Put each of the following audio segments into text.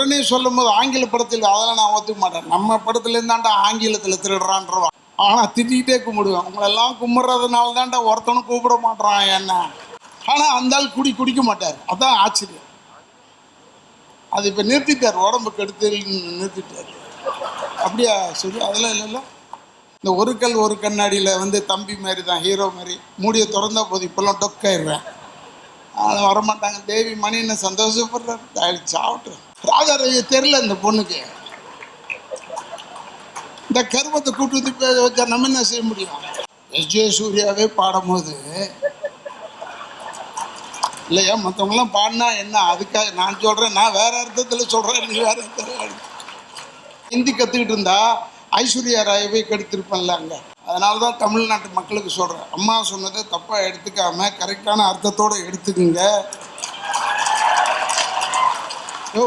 உடனே சொல்லும் போது ஆங்கில படத்தில் அதெல்லாம் நான் ஒத்துக்க மாட்டேன். நம்ம படத்துல இருந்தாண்டா ஆங்கிலத்தில் திருடுறான்றவான் ஆனால் திட்டிகிட்டே கும்பிடுவேன். உங்களெல்லாம் கும்பிட்றதுனால தான்டா ஒருத்தனும் கூப்பிட மாட்டான் என்ன. ஆனால் அந்த ஆள் குடி குடிக்க மாட்டார். அதான் ஆச்சரியம். அது இப்போ நிறுத்திட்டார். உடம்பு கெடுத்து நிறுத்திட்டார். அப்படியா சரி அதெல்லாம் இல்லைல்ல. இந்த ஒரு கல் ஒரு கண்ணாடியில் வந்து தம்பி மாதிரி தான் ஹீரோ மாதிரி. மூடியை திறந்தா போதும். இப்போல்லாம் டொக்காயிடுறேன். அதனால் வரமாட்டாங்க. தேவி மணின்னு சந்தோஷப்படுறாரு? தாய் சாப்பிட்டு ராஜா ரவி தெரில இந்த பொண்ணுக்கு. இந்த கருமத்தை கூட்டு வந்து பேச வச்சா நம்ம என்ன செய்ய முடியும்? எஸ். ஜே. சூர்யாவே பாடும்போது இல்லையா? மற்றவங்களாம் பாடினா என்ன? அதுக்காக நான் சொல்கிறேன் நான் வேற அர்த்தத்தில் சொல்கிறேன் நீ வேற அர்த்தத்தில் ஹிந்தி கற்றுக்கிட்டு இருந்தா ஐஸ்வர்யா ராயவே கெடுத்திருப்பேன்ல அங்கே. அதனால தான் தமிழ்நாட்டு மக்களுக்கு சொல்கிறேன் அம்மா சொன்னதை தப்பாக எடுத்துக்காம கரெக்டான அர்த்தத்தோடு எடுத்துக்குங்க. யோ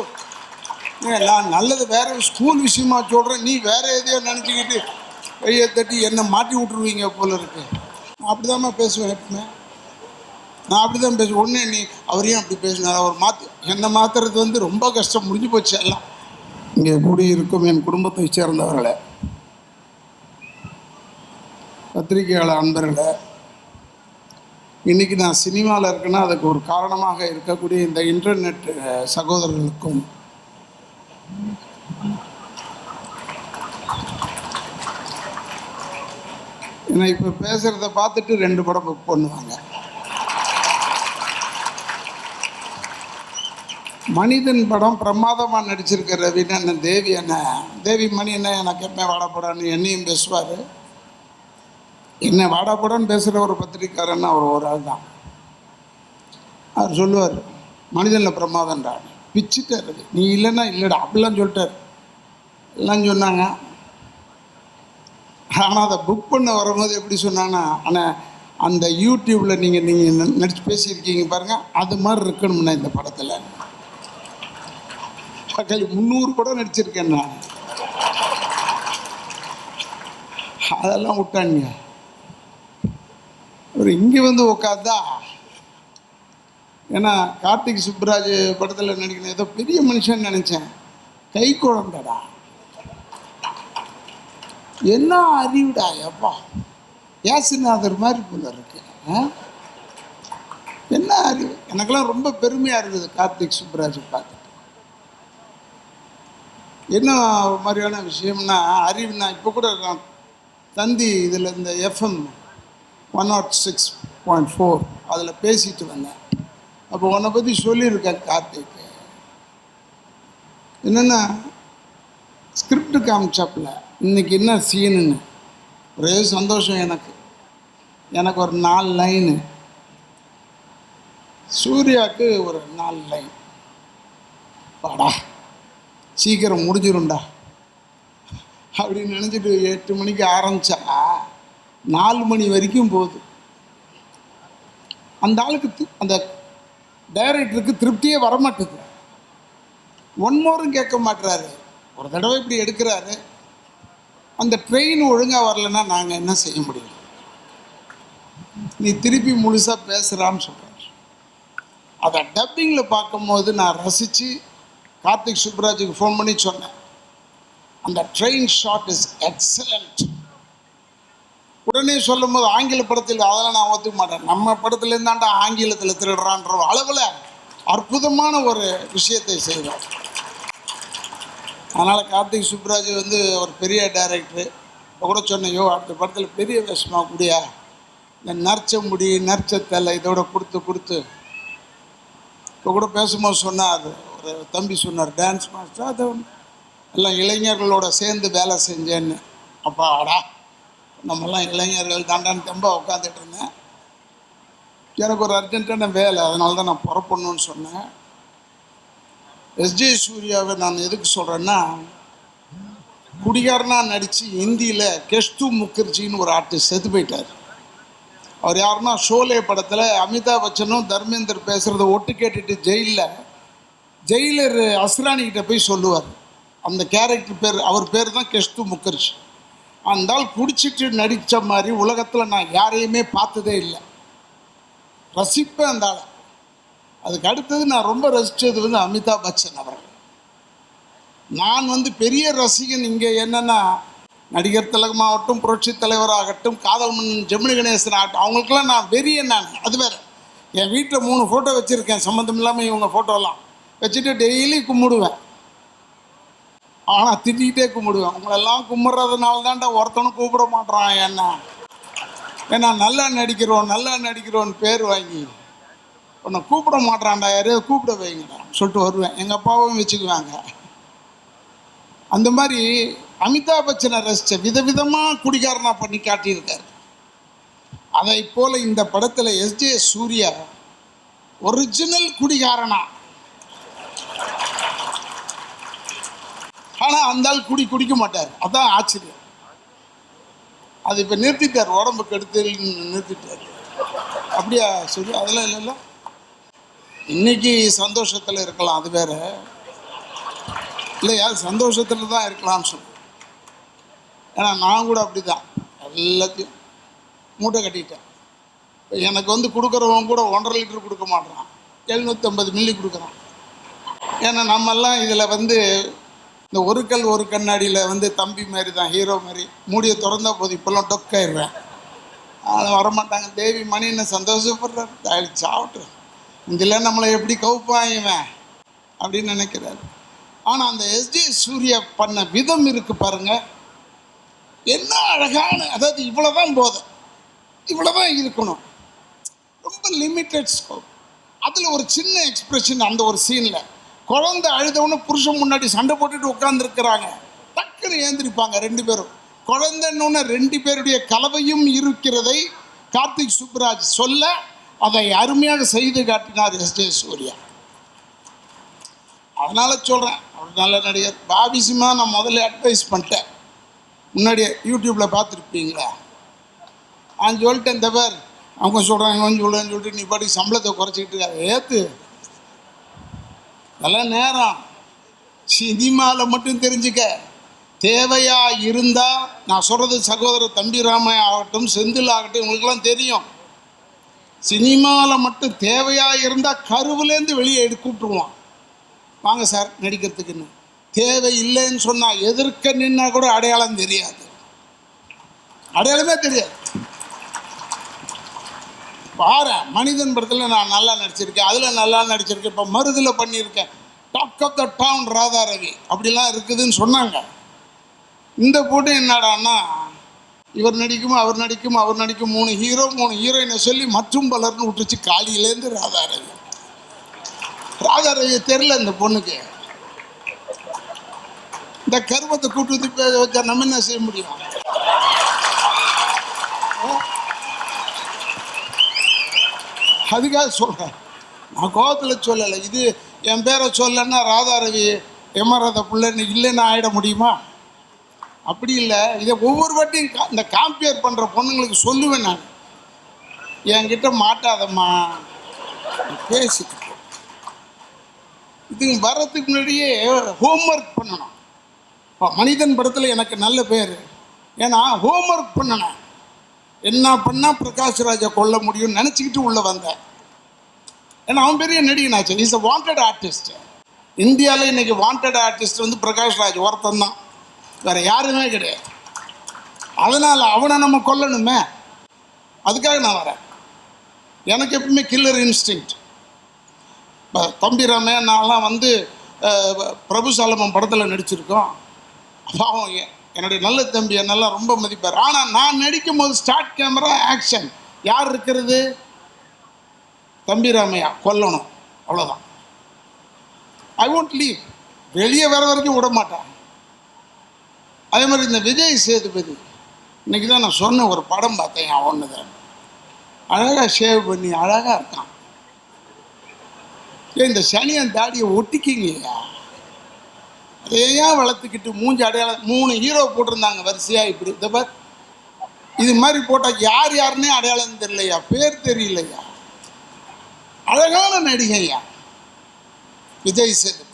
நான் நல்லது வேற ஸ்கூல் விஷயமா சொல்கிறேன் நீ வேற எதையோ நினச்சிக்கிட்டு கையை தட்டி என்னை மாட்டி விட்ருவீங்க போல இருக்கு. நான் அப்படி பேசுவேன் எப்பவுமே. நான் அப்படி தான் பேசுவேன். ஒன்றே நீ அவரையும் அப்படி பேசினார்? அவர் மாற்று என்னை மாற்றுறது வந்து ரொம்ப கஷ்டம். முடிஞ்சு போச்சு எல்லாம். இங்கே குடியிருக்கும் என் குடும்பத்தை சேர்ந்தவர்களை. பத்திரிகையாளர் அன்பர்களை இன்றைக்கி நான் சினிமாவில் இருக்கேன்னா அதுக்கு ஒரு காரணமாக இருக்கக்கூடிய இந்த இன்டர்நெட் சகோதரர்களுக்கும் ஏன்னா இப்போ பேசுகிறத பார்த்துட்டு ரெண்டு படம் புக் பண்ணுவாங்க. மனிதன் படம் பிரமாதமாக நடிச்சிருக்க ரவின்னு அண்ணன் தேவி அண்ணன் தேவி மணி என்ன எனக்கு எப்போ வாடப்படான்னு என்னையும் பேசுவார். என்ன வாடாப்படான்னு பேசுகிற ஒரு பத்திரிக்காரன்னா அவர் ஒரு ஆள் தான். அவர் சொல்லுவார் மனிதனில் பிரமாதம்டா. பிச்சுட்டார். நீ இல்லைன்னா இல்லைடா. அப்படிலாம் சொல்லிட்டார். எல்லாம் சொன்னாங்க. ஆனால் அதை புக் பண்ண வரும்போது எப்படி சொன்னாங்கன்னா ஆனால் அந்த யூடியூப்பில் நீங்கள் நீங்கள் நடிச்சு பேசியிருக்கீங்க பாருங்கள் அது மாதிரி இருக்கணும்னா இந்த படத்தில். பக்கல் முந்நூறு படம் நடிச்சிருக்கேன் நான் அதெல்லாம் விட்டானுங்க. ஒரு இங்கே வந்து உட்காந்தா ஏன்னா கார்த்திக் சுப்ராஜ் படத்தில் நடிக்கணும் ஏதோ பெரிய மனுஷன் நினச்சேன். கை குழந்தடா. என்ன அறிவுடா எப்பா ஏசுநாதர் மாதிரி போல இருக்கு. என்ன அறிவு? எனக்கெல்லாம் ரொம்ப பெருமையாக இருக்குது கார்த்திக் சுப்ராஜ் பார்த்துட்டு. என்ன மாதிரியான விஷயம்னா அறிவு நான் இப்போ கூட நான் தந்தி இதில் இந்த FM one naught six point four அதில் பேசிட்டு வந்தேன். அப்போ உன்னை பற்றி சொல்லியிருக்கேன் கார்த்திக். என்னென்னா ஸ்கிரிப்ட் காமிச்சாப்புல. இன்னைக்கு என்ன சீனுன்னு? ஒரே சந்தோஷம் எனக்கு. எனக்கு ஒரு நாலு லைனு சூர்யாவுக்கு ஒரு நாலு லைன் பாடா சீக்கிரம் முடிஞ்சிரும்டா. அப்படின்னு நினச்சிட்டு எட்டு மணிக்கு ஆரம்பிச்சா நாலு மணி வரைக்கும் போகுது. அந்த ஆளுக்கு அந்த டைரக்டருக்கு திருப்தியே வரமாட்டுது. ஒன் மோரும் கேட்க மாட்டுறாரு ஒரு தடவை இப்படி எடுக்கிறாரு. அந்த ட்ரெயின் ஒழுங்காக வரலன்னா நாங்கள் என்ன செய்ய முடியும்? நீ திருப்பி முழுசாக பேசுகிறான்னு சொல்கிறார் அதை டப்பிங்கில் பார்க்கும்போது நான் ரசித்து கார்த்திக் சுப்ராஜுக்கு ஃபோன் பண்ணி சொன்னேன். அந்த ட்ரெயின் ஷாட் இஸ் எக்ஸலண்ட் உடனே சொல்லும் போது ஆங்கில படத்தில் அதெல்லாம் நான் ஒத்துக்க மாட்டேன். நம்ம படத்துலேருந்தாண்டா ஆங்கிலத்தில் திருடுறான்ற அளவில் அற்புதமான ஒரு விஷயத்தை செய்வார் அதனால் கார்த்திக் சுப்ராஜ் வந்து ஒரு பெரிய டைரக்டரு இப்போ கூட சொன்னையோ அடுத்த படத்தில் பெரிய வேஷமாக கூடியா? இந்த நர்ச்ச முடி நர்ச்ச தலை இதோட கொடுத்து கொடுத்து. இப்போ கூட பேசும்போது சொன்னார் ஒரு தம்பி சொன்னார் டான்ஸ் மாஸ்டர் அது எல்லாம் இளைஞர்களோட சேர்ந்து வேலை செஞ்சேன்னு. அப்பா அடா நம்மெல்லாம் இளைஞர்கள் தாண்டான்னு தம்ப உட்காந்துட்டு இருந்தேன். எனக்கு ஒரு அர்ஜென்ட்டான வேலை அதனால தான் நான் புறப்படணும்னு சொன்னேன். எஸ்ஜே சூர்யாவை நான் எதுக்கு சொல்கிறேன்னா குடிகாரனாக நடித்து ஹிந்தியில் கெஷ்து முகர்ஜின்னு ஒரு ஆர்டிஸ்ட் செத்து போயிட்டார். அவர் யாருன்னா ஷோலே படத்தில் அமிதாப் பச்சனும் தர்மேந்தர் பேசுகிறத ஒட்டு கேட்டுட்டு ஜெயிலில் ஜெயிலர் அஸ்ரானிக்கிட்ட போய் சொல்லுவார். அந்த கேரக்டர் பேர் அவர் பேர் தான் கெஷ்து முகர்ஜி. அந்தால் குடிச்சிட்டு நடித்த மாதிரி உலகத்தில் நான் யாரையுமே பார்த்ததே இல்லை. ரசிப்பேன் அந்த ஆளை. அதுக்கு அடுத்தது நான் ரொம்ப ரசித்தது வந்து அமிதாப் பச்சன் அவர்கள். நான் வந்து பெரிய ரசிகன் இங்கே என்னென்னா நடிகர் திலகமாகட்டும் புரட்சி தலைவராகட்டும் காதல் மன்னன் ஜெமினி கணேசன் ஆகட்டும் அவங்களுக்கெல்லாம் நான் வெறிய நான் அது வேறு. என் வீட்டில் மூணு ஃபோட்டோ வச்சுருக்கேன் சம்மந்தம் இல்லாமல் இவங்க ஃபோட்டோலாம் வச்சுட்டு டெய்லி கும்பிடுவேன். ஆனால் திட்டிகிட்டே கும்பிடுவேன். உங்களெல்லாம் கும்பிட்றதுனால தான்டா ஒருத்தனும் கூப்பிட மாட்றான் என்ன. ஏன்னா நல்லா நடிக்கிறோம் நல்லா நடிக்கிறோன்னு பேர் வாங்கி உன்னை கூப்பிட மாட்றான்டா யாரையாவது கூப்பிட வைங்கடா சொல்லிட்டு வருவேன். எங்கள் அப்பாவும் வச்சுக்குவாங்க. அந்த மாதிரி அமிதாப் பச்சனை ரசித்த விதவிதமாக குடிகாரனா பண்ணி காட்டியிருக்காரு. அதை போல் இந்த படத்தில் எஸ்ஜே சூர்யா ஒரிஜினல் குடிகாரனா. ஆனால் அந்த ஆள் குடி குடிக்க மாட்டார். அதான் ஆச்சரியம். அது இப்போ நிறுத்திட்டார் உடம்புக்கு எடுத்து நிறுத்திட்டார். அப்படியா சொல்லி அதெல்லாம் இல்லைல்ல? இன்னைக்கு சந்தோஷத்தில் இருக்கலாம் அது வேற. இல்லையா சந்தோஷத்தில் தான் இருக்கலாம்னு சொல்லு ஏன்னா நான் கூட அப்படி தான் எல்லாத்தையும் மூட்டை கட்டிட்டேன். எனக்கு வந்து கொடுக்குறவன் கூட ஒன்றரை லிட்டர் கொடுக்க மாட்றான். எழுநூற்றம்பது மில்லி கொடுக்குறான். ஏன்னா நம்மெல்லாம் இதில் வந்து இந்த ஒரு கல் ஒரு கண்ணாடியில் வந்து தம்பி மாதிரி தான் ஹீரோ மாதிரி. மூடியை திறந்தா போதும் இப்போல்லாம் டொக்காயிருவேன் அதை வரமாட்டாங்க. தேவி மணின்னு சந்தோஷப்படுறாரு. தாய் சாப்பிட்டு இதில் நம்மளை எப்படி கவுப்பான் இவன்? அப்படின்னு நினைக்கிறாரு. ஆனால் அந்த எஸ்டி சூர்யா பண்ண விதம் இருக்கு பாருங்க. என்ன அழகான அதாவது இவ்வளோதான் போதும் இவ்வளோதான் இருக்கணும். ரொம்ப லிமிட்டட் ஸ்கோப் அதில் ஒரு சின்ன எக்ஸ்பிரஷன் அந்த ஒரு சீனில் குழந்தை அழுதவொன்னு புருஷன் முன்னாடி சண்டை போட்டுட்டு உட்காந்துருக்கிறாங்க டக்குன்னு ஏந்திரிப்பாங்க ரெண்டு பேரும். குழந்தைன்னு ரெண்டு பேருடைய கலவையும் இருக்கிறதை கார்த்திக் சுப்ராஜ் சொல்ல அதை அருமையாக செய்து காட்டினார் எஸ் ஜே சூர்யா. அதனால் சொல்கிறேன் அவர் நல்ல நடிகர். பாபி சிம்மா நான் முதல்ல அட்வைஸ் பண்ணிட்டேன். முன்னாடியே யூடியூப்பில் பார்த்துருப்பீங்களா? நான் சொல்லிட்டேன் இந்த பேர் அவங்க சொல்கிறாங்க இவன் சொல்லுன்னு சொல்லிட்டு நீ பாட்டி சம்பளத்தை குறைச்சிக்கிட்டு இருக்காது. ஏற்று நல்ல நேரம். சினிமாவில் மட்டும் தெரிஞ்சுக்க. தேவையா இருந்தால் நான் சொல்கிறது சகோதரர் தம்பிராமையா ஆகட்டும் செந்தில் ஆகட்டும் இவங்களுக்கெல்லாம் தெரியும். சினிமாவில் மட்டும் தேவையாக இருந்தால் கருவுலேருந்து வெளியே எடுத்து கூப்பிட்டுருவான். வாங்க சார் நடிக்கிறதுக்குன்னு. தேவை இல்லைன்னு சொன்னால் எதிர்க்க நின்னா கூட அடையாளம் தெரியாது. அடையாளமே தெரியாது. பாரு மனிதன் படத்தில் நான் நல்லா நடிச்சிருக்கேன் அதில் நல்லா நடிச்சிருக்கேன் இப்போ மருதில் பண்ணியிருக்கேன். Talk of the town Radha Ravi அப்படிலாம் இருக்குதுன்னு சொன்னாங்க. இந்த போட்டு என்னடான்னா இவர் நடிக்கும் அவர் நடிக்கும் அவர் நடிக்கும் மூணு ஹீரோ மூணு ஹீரோயினை சொல்லி மற்றும் பலர்னு விட்டுச்சு காலியிலேருந்து ராதா ரவி ராதா ரவி தெரில இந்த பொண்ணுக்கு. இந்த கருமத்தை கூட்டு வந்து பேச வச்சா நம்ம என்ன செய்ய முடியும்? அதுக்காக சொல்கிறேன் நான் கோபத்தில் சொல்லலை. இது என் பேரை சொல்லன்னா ராதா ரவி எமராத பிள்ளைன்னு இல்லைன்னு ஆகிட முடியுமா? அப்படி இல்லை. இதை ஒவ்வொரு வாட்டியும் இந்த காம்பியர் பண்ணுற பொண்ணுங்களுக்கு சொல்லுவேன் நான். என்கிட்ட மாட்டாதம்மா. பேசிட்டு இது வர்றதுக்கு முன்னாடியே ஹோம்ஒர்க் பண்ணணும். இப்போ மனிதன் படத்தில் எனக்கு நல்ல பேர். ஏன்னா ஹோம்ஒர்க் பண்ணணும். என்ன பண்ணால் பிரகாஷ் ராஜை கொல்ல முடியும்னு நினச்சிக்கிட்டு உள்ளே வந்தேன். ஏன்னா அவன் பெரிய நடிகனாச்சு இஸ் அ வாண்டட் ஆர்டிஸ்ட் இந்தியாவில் இன்றைக்கி வாண்டட் ஆர்டிஸ்ட் வந்து பிரகாஷ் ராஜ் ஒருத்தன் தான். வேற யாருமே கிடையாது. அதனால் அவனை நம்ம கொல்லணுமே. அதுக்காக நான் வரேன். எனக்கு எப்பவுமே கில்லர் இன்ஸ்டிங் தம்பி ராமே நான்லாம் வந்து பிரபு சாலமன் படத்தில் நடிச்சிருக்கோம். பாவம் என்னுடைய நல்ல தம்பி என்னெல்லாம் ரொம்ப மதிப்பார். ஆனால் நான் நடிக்கும் போது ஸ்டார்ட் கேமரா ஆக்ஷன் யார் இருக்கிறது? தம்பி ராமையா கொல்லணும். அவ்வளோதான் ஐ ஒன்ட் லீவ் வெளியே வர வரைக்கும் விட மாட்டேன் அதே மாதிரி இந்த விஜய் சேதுபதி இன்னைக்கு தான் நான் சொன்ன ஒரு படம் பார்த்தேன் ஒன்று தான் அழகாக ஷேவ் பண்ணி அழகாக இருக்கான். ஏன் இந்த சனியன் தாடியை ஒட்டிக்கிங்கய்யா அதை ஏன் வளர்த்துக்கிட்டு மூஞ்சி அடையாளம் மூணு ஹீரோ போட்டிருந்தாங்க வரிசையாக இப்படி. இந்த பார் இது மாதிரி போட்டால் யார் யாருன்னே அடையாளம் தெரியலையா? பேர் தெரியலையா? அழகான நடிகையா விஜய் சேதுபதி.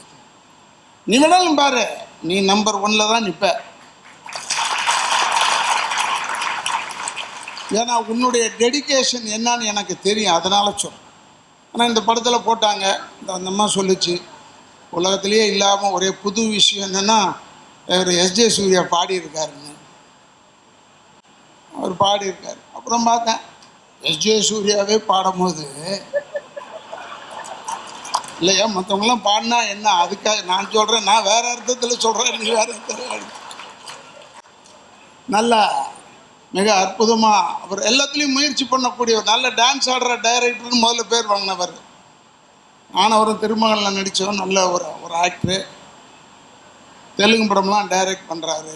நீ வேணாலும் பாரு நீ நம்பர் ஒன்ல தான் நிற்ப ஏன்னா உன்னுடைய டெடிகேஷன் என்னன்னு எனக்கு தெரியும். அதனால சொல். ஆனால் இந்த படத்தில் போட்டாங்க. இந்த அந்த அம்மா சொல்லுச்சு. உலகத்திலேயே இல்லாமல் ஒரே புது விஷயம் என்னென்னா இவர் எஸ்ஜே சூர்யா பாடியிருக்காருன்னு. அவர் பாடியிருக்காரு. அப்புறம் பார்த்தேன். எஸ்ஜே சூர்யாவே பாடும்போது இல்லையா மற்றவங்களாம் பாடினா என்ன? அதுக்காக நான் சொல்கிறேன் நான் வேறு அர்த்தத்தில் சொல்கிறேன் நீ வேற அர்த்தத்தில் நல்லா மிக அற்புதமாக அவர் எல்லாத்துலேயும் முயற்சி பண்ணக்கூடிய ஒரு நல்ல டான்ஸ் ஆடுற டைரக்டர்னு முதல்ல பேர் வாங்கினவர். ஆனவரும் திருமகளில் நடித்தோம் நல்ல ஒரு ஒரு ஆக்டரு தெலுங்கு படம்லாம் டைரக்ட் பண்ணுறாரு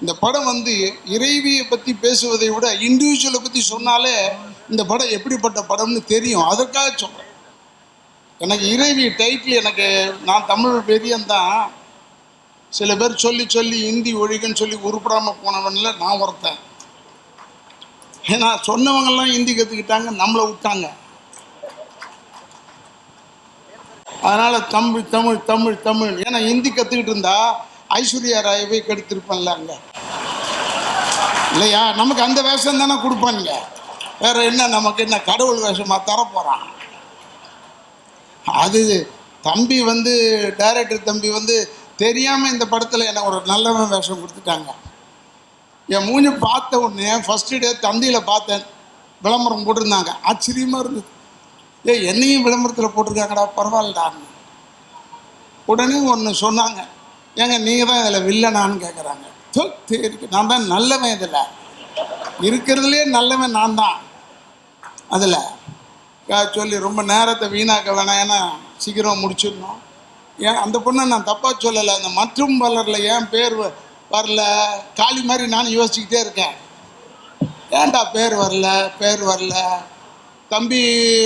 இந்த படம் வந்து இறைவியை பற்றி பேசுவதை விட இண்டிவிஜுவலை பற்றி சொன்னாலே இந்த படம் எப்படிப்பட்ட படம்னு தெரியும். அதற்காக சொல்கிறேன் எனக்கு இறைவி டைட்டில் எனக்கு நான் தமிழ் பெரியந்தான் சில பேர் சொல்லி சொல்லி ஹிந்தி ஒழிகன்னு சொல்லி உருப்படாமல் போனவன்ல நான் ஒருத்தன். ஏன்னா சொன்னவங்கெல்லாம் ஹிந்தி கற்றுக்கிட்டாங்க நம்மளை விட்டாங்க. அதனால் தமிழ் தமிழ் தமிழ் தமிழ். ஏன்னா ஹிந்தி கற்றுக்கிட்டு இருந்தா ஐஸ்வர்யா ராயவே கெடுத்திருப்பேன்ல அங்கே. இல்லையா? நமக்கு அந்த வேஷம் தானே கொடுப்பானுங்க. வேற என்ன நமக்கு என்ன கடவுள் வேஷமாக தரப்போகிறான் அது தம்பி வந்து டைரக்டர் தம்பி வந்து தெரியாமல் இந்த படத்தில் எனக்கு ஒரு நல்லவன் வேஷம் கொடுத்துட்டாங்க. என் மூஞ்சி பார்த்த உடனே ஃபஸ்ட்டு டே தந்தியில் பார்த்தேன். விளம்பரம் போட்டிருந்தாங்க. ஆச்சரியமாக இருந்தது. ஏ என்னையும் விளம்பரத்தில் போட்டிருக்காங்கடா பரவாயில்லடா. உடனே ஒன்று சொன்னாங்க. ஏங்க நீங்கள் தான் இதில் வில்லனான்னு கேட்குறாங்க இருக்கு நான் தான் நல்லவன் இதில். இருக்கிறதுலே நல்லவன் நான் தான். அதில் சொல்லி ரொம்ப நேரத்தை வீணாக்க வேணாம். ஏன்னா சீக்கிரம் முடிச்சிடணும். ஏன் அந்த பொண்ணை நான் தப்பாக சொல்லலை. அந்த மற்றும் பலரில் ஏன் பேர் வ- வரல? காளி மாதிரி நானும் யோசிச்சுக்கிட்டே இருக்கேன். ஏன்டா பேர் வரல? பேர் வரல. தம்பி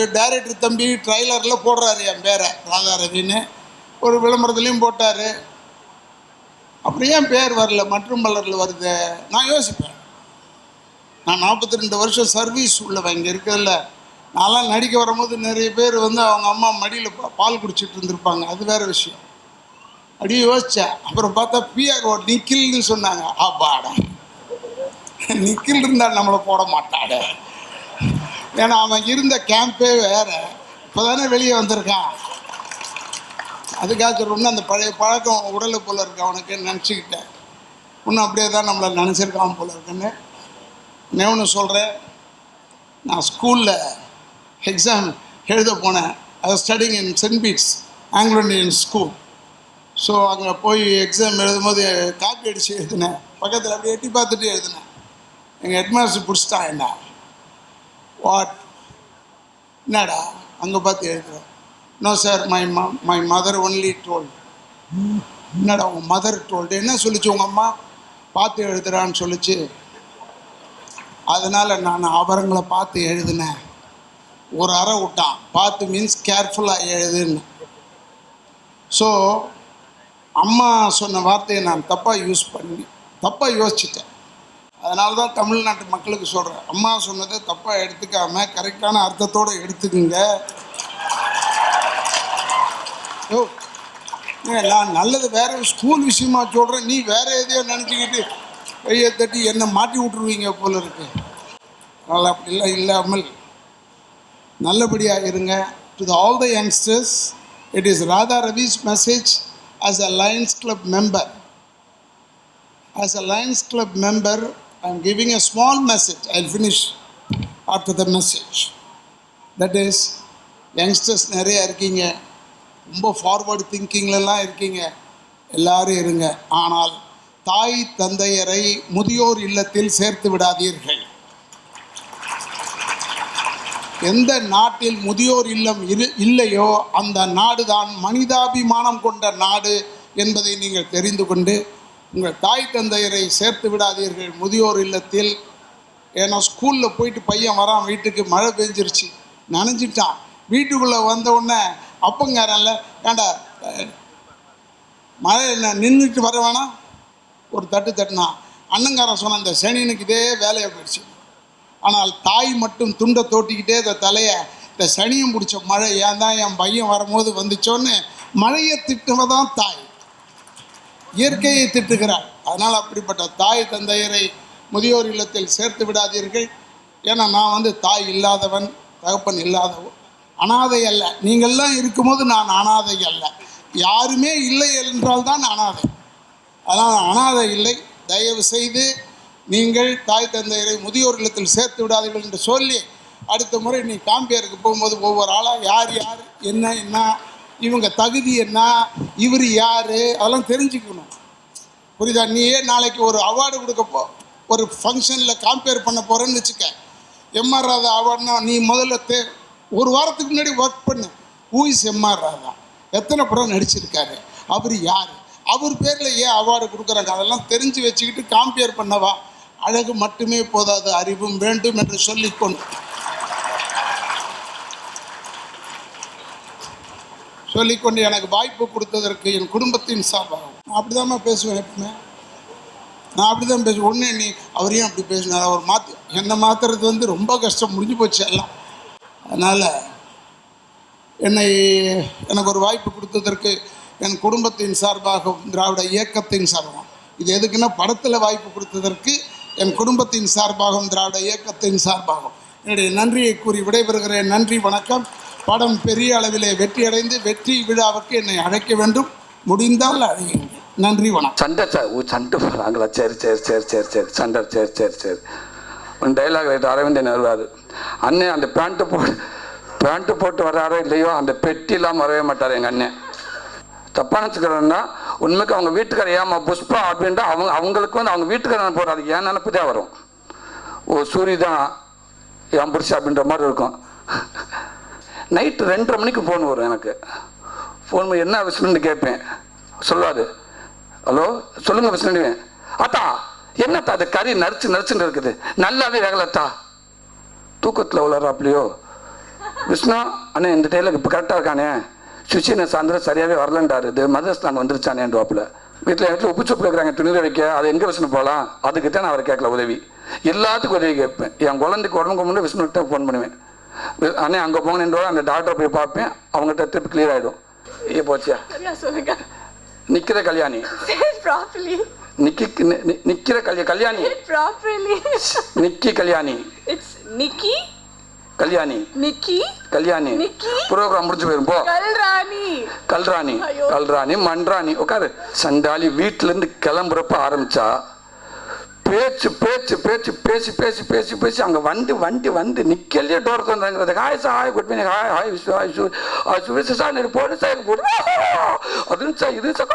டைரக்டர் தம்பி ட்ரைலரில் போடுறாரு என் பேரை ராதா ரவின்னு ஒரு விளம்பரத்துலேயும் போட்டார். அப்படி ஏன் பேர் வரல? மற்றும் பலரில் வருது? நான் யோசிப்பேன். நான் நாற்பத்தி ரெண்டு வருஷம் சர்வீஸ் உள்ளவன் இங்கே இருக்கிறதில்ல நான்லாம் நடிக்க வரும்போது நிறைய பேர் வந்து அவங்க அம்மா மடியில் பால் குடிச்சிட்டு இருந்திருப்பாங்க. அது வேறு விஷயம். அப்படியே யோசித்தேன் அப்புறம் பார்த்தா பிஆர்ஓ நிக்கில்னு சொன்னாங்க. அப்பாடா. நிக்கில் இருந்தால் நம்மளை போட மாட்டாட. ஏன்னா அவன் இருந்த கேம்பே வேறு. இப்போ தானே வெளியே வந்திருக்கான். அதுக்காக சொல்கிறோம்னா அந்த பழைய பழக்கம் உடலை போல் இருக்கு அவனுக்கு நினச்சிக்கிட்டேன். இன்னும் அப்படியே தான் நம்மளை நினச்சிருக்கான் போல இருக்குன்னு. நான் ஒன்று சொல்கிறேன் நான் ஸ்கூலில் எக்ஸாம் எழுத போனேன். அதை studying in Saint Bede's Anglo Indian school so அங்கே போய் எக்ஸாம் எழுதும்போது காப்பி அடித்து எழுதினேன். பக்கத்தில் அப்படியே எட்டி பார்த்துட்டு எழுதினேன். எங்கள் ஹெட்மாஸ்டர் பிடிச்சிட்டான் என்ன? வாட் என்னடா? அங்கே பார்த்து எழுதுறேன் நோ சார் மை ம மை மதர் ஒன்லி டோல்டு என்னடா உங்கள் மதர் டோல்டு என்ன சொல்லிச்சு உங்கள் அம்மா? பார்த்து எழுதுறான்னு சொல்லிச்சு. அதனால் நான் அவரங்களை பார்த்து எழுதினேன். ஒரு அறை விட்டான். பார்த்து மீன்ஸ் கேர்ஃபுல்லாக எழுதுன்னு. ஸோ அம்மா சொன்ன வார்த்தையை நான் தப்பாக யூஸ் பண்ணி தப்பாக யோசிச்சிட்டேன். அதனால தான் தமிழ்நாட்டு மக்களுக்கு சொல்கிறேன் அம்மா சொன்னதை தப்பாக எடுத்துக்காமல் கரெக்டான அர்த்தத்தோடு எடுத்துக்குங்க. ஓ நான் நல்லது வேற ஸ்கூல் விஷயமா சொல்கிறேன் நீ வேற எதையோ நினச்சிக்கிட்டு கையை தட்டி என்னை மாட்டி விட்ருவீங்க போல இருக்கு. அதனால் அப்படிலாம் இல்லாமல் நல்லபடியாக இருங்க. To the all the youngsters it is Radha Ravi's message as a Lions club member as a Lions club member I am giving a small message I finish after the message that is youngsters நிறைய இருக்கீங்க. ரொம்ப forward திங்கிங்லலாம் இருக்கீங்க. எல்லாரும் இருங்க. ஆனால் தாய் தந்தையரை முதியோர் இல்லத்தில் சேர்த்து விடாதீர்கள். எந்த நாட்டில் முதியோர் இல்லம் இரு இல்லையோ அந்த நாடுதான் மனிதாபிமானம் கொண்ட நாடு என்பதை நீங்கள் தெரிந்து கொண்டு உங்கள் தாய் தந்தையரை சேர்த்து விடாதீர்கள். முதியோர் இல்லத்தில் ஏன்னா ஸ்கூலில் போயிட்டு பையன் வரான் வீட்டுக்கு மழை பெஞ்சிருச்சு. நனைஞ்சிட்டான். வீட்டுக்குள்ளே வந்த உடனே அப்பங்காரன்ல ஏண்டா மழை என்ன நின்றுட்டு வர வேணாம்? ஒரு தட்டு தட்டுனா அண்ணங்காரன் சொன்ன இந்த சனினுக்கு இதே வேலையை போயிடுச்சு. ஆனால் தாய் மட்டும் துண்டை தோட்டிக்கிட்டே இந்த தலையை இந்த சனியம் பிடிச்ச மழை ஏன் தான் என் பையன் வரும்போது வந்துச்சோன்னு மழையை திட்டுவதான் தாய். இயற்கையை திட்டுகிறார் அதனால் அப்படிப்பட்ட தாய் தந்தையரை முதியோர் இல்லத்தில் சேர்த்து விடாதீர்கள். ஏன்னா நான் வந்து தாய் இல்லாதவன் தகப்பன் இல்லாதவன். அனாதை அல்ல. நீங்கள்லாம் இருக்கும்போது நான் அனாதை அல்ல. யாருமே இல்லை என்றால் தான் அனாதை. அதனால் அனாதை இல்லை. தயவு செய்து நீங்கள் தாய் தந்தையரை முதியோர் இல்லத்தில் சேர்த்து விடாதீர்கள் என்று சொல்லி அடுத்த முறை நீ காம்பியருக்கு போகும்போது ஒவ்வொரு ஆளாக யார் யார் என்ன என்ன இவங்க தகுதி என்ன இவர் யார்? அதெல்லாம் தெரிஞ்சுக்கணும். புரியுதா? நீயே நாளைக்கு ஒரு அவார்டு கொடுக்கப்போ ஒரு ஃபங்க்ஷனில் காம்பேர் பண்ண போகிறேன்னு வச்சுக்க. எம்ஆர் ராதா அவார்டுனா நீ முதல்ல தே ஒரு வாரத்துக்கு முன்னாடி ஒர்க் பண்ணு. Who is MR Radha? எத்தனை படம் நடிச்சிருக்காரு? அவர் யார்? அவர் பேரில் ஏன் அவார்டு கொடுக்குறாங்க? அதெல்லாம் தெரிஞ்சு வச்சுக்கிட்டு காம்பேர் பண்ணவா? அழகு மட்டுமே போதாது அறிவும் வேண்டும் என்று சொல்லிக்கொண்டு சொல்லிக்கொண்டு எனக்கு வாய்ப்பு கொடுத்ததற்கு என் குடும்பத்தின் சார்பாக நான் பேசுவேன் எப்பவுமே. நான் அப்படி தான் பேசுவேன். ஒன்று நீ அவரையும் அப்படி பேசினார் அவர் மாற்று என்னை மாற்றுறது வந்து ரொம்ப கஷ்டம். முடிஞ்சு போச்சு எல்லாம். அதனால் என்னை எனக்கு ஒரு வாய்ப்பு கொடுத்ததற்கு என் குடும்பத்தின் சார்பாகவும் திராவிட இயக்கத்தின் சார்பாகவும். இது எதுக்குன்னா படத்தில் வாய்ப்பு கொடுத்ததற்கு என் குடும்பத்தின் சார்பாகவும் திராவிட இயக்கத்தின் சார்பாகவும். என்னுடைய நன்றியை கூறி விடைபெறுகிறேன். நன்றி வணக்கம். படம் பெரிய அளவிலே வெற்றியடைந்து வெற்றி விழாவுக்கு என்னை அழைக்க வேண்டும். முடிந்தால் அழையுங்கள். நன்றி வணக்கம். சண்டை சார் ஓ சண்டை போகிறாங்களா சரி சரி சரி சரி சரி. சண்டை சரி சரி சரி. ஒரு டைலாக் ரைட்டர் அரவிந்தன் வருவார் அண்ணன் அந்த பேண்ட்டு போட்டு பேண்ட்டு போட்டு வர்றாரோ இல்லையோ அந்த பெட்டிலாம் வரவே மாட்டார் எங்கள் அண்ணன் தப்பாக நினச்சிக்கிறேன்னா உண்மைக்கு அவங்க வீட்டுக்கார ஏமா புஷ்பா அப்படின்ட்டு அவங்க அவங்களுக்கு வந்து அவங்க வீட்டுக்காரன் போகிறாரு ஏன் நினப்பு தான் வரும். ஓ சூரி தான் என் புருஷன் அப்படின்ற மாதிரி இருக்கும். நைட்டு ரெண்டரை மணிக்கு ஃபோன் வரும் எனக்கு. ஃபோன் பண்ணி என்ன விஷயம்னு கேட்பேன். சொல்லாது. ஹலோ சொல்லுங்க விஷ்ணுவேன் அத்தா என்னத்தா அது கறி நரிச்சு நரிச்சுன்னு இருக்குது. நல்லாவே வேகலத்தா. தூக்கத்தில் உளறாப்லையோ. விஷ்ணு அண்ணே இந்த டைலாக் இப்போ கரெக்டாக இருக்கானே. சுச்சின சாயந்தரம் சரியாகவே வரலன்றாரு. இது மதர்ஸ் நாங்கள் வந்துருச்சானேன்டுவாப்புல வீட்டில் வீட்டில் உப்பு சோப்பு கேட்குறாங்க துணியில் வைக்க அதை எங்கே விஷ்ணு போகலாம்? அதுக்கு தான் நான் அவரை கேட்கல உதவி. எல்லாத்துக்கும் உதவி கேட்பேன். என் குழந்தைக்கு உடம்புக்கு முன்னாடி விஷ்ணுகிட்ட ஃபோன் பண்ணுவேன். அண்ணே அங்கே போங்கன்னு அந்த டாக்டரை போய் பார்ப்பேன். அவங்ககிட்ட ட்ரிப் கிளியர் ஆகிடும் ஏ போச்சியா? நிற்கிற கல்யாணி. நிக்கி நிக்கிற கல்யா Kalyani. Nikki Kalyani. Nikki, Kalyani. Nikki, Kalyani. Nikki. Program முடிஞ்சு போயிரும் போ. கல்ராணி. ஐயோ. கல்ராணி மன்றாணி. உட்காரு சண்டாளி வீட்டுல இருந்து கிளம்புறப்ப ஆரம்பிச்சா பேச்சு பேச்சு பேச்சு பேசி பேசி பேசி பேசி அங்க வண்டி வண்டி வந்து நிக்கலையே door தந்தாங்கிறது hi sir hi good morning hi hi Vishwa hi சுவிச sir போடு சார் போடு அது சார் இது சார்